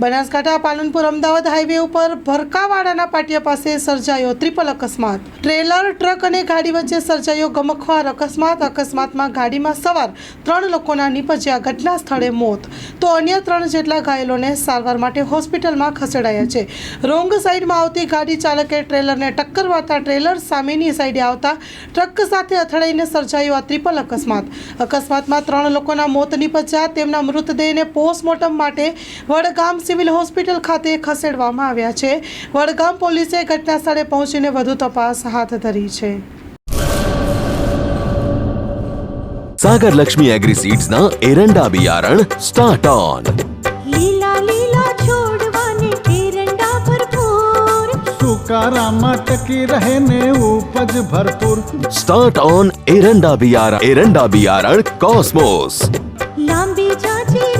Banaskantha Palanpur Ahmedabad highway ઉપર ભરકાવાડાના પાટિયા પાસે સર્જાયો ત્રિપલ અકસ્માત. ટ્રેલર, ટ્રક અને ગાડી વચ્ચે સર્જાયો ગમખવાર અકસ્માત. અકસ્માતમાં ગાડીમાં સવાર ત્રણ લોકોના નીપજ્યા ઘટના સ્થળે મોત. તો અન્ય ત્રણ જેટલા ઘાયલોને સારવાર માટે હોસ્પિટલમાં ખસેડાયા છે. રોંગ સાઈડમાં આવતી ગાડી ચાલકે ટ્રેલરને ટક્કર મારતા ટ્રેલર સામેની સાઈડે આવતા ટ્રક સાથે અથડાઈને સર્જાયો આ ત્રિપલ અકસ્માત. અકસ્માતમાં ત્રણ લોકોના મોત નીપજ્યા. તેમના મૃતદેહને પોસ્ટમોર્ટમ માટે વડગામ સિવિલ હોસ્પિટલ ખાતે ખસેડવામાં આવ્યા છે. વડગામ પોલીસે ઘટના સ્થળે પહોંચીને વધુ તપાસ હાથ ધરી છે. સાગર લક્ષ્મી એગ્રી સીડ્સ ના એરંડા બિયારણ સ્ટાર્ટ ઓન લીલા લીલા છોડવાને એરંડા ભરપૂર. સુકારામાં ટકી રહે ને ઉપજ ભરપૂર. સ્ટાર્ટ ઓન એરંડા બિયારણ એરંડા બિયારણ કોસ્મોસ લાંબી જાજી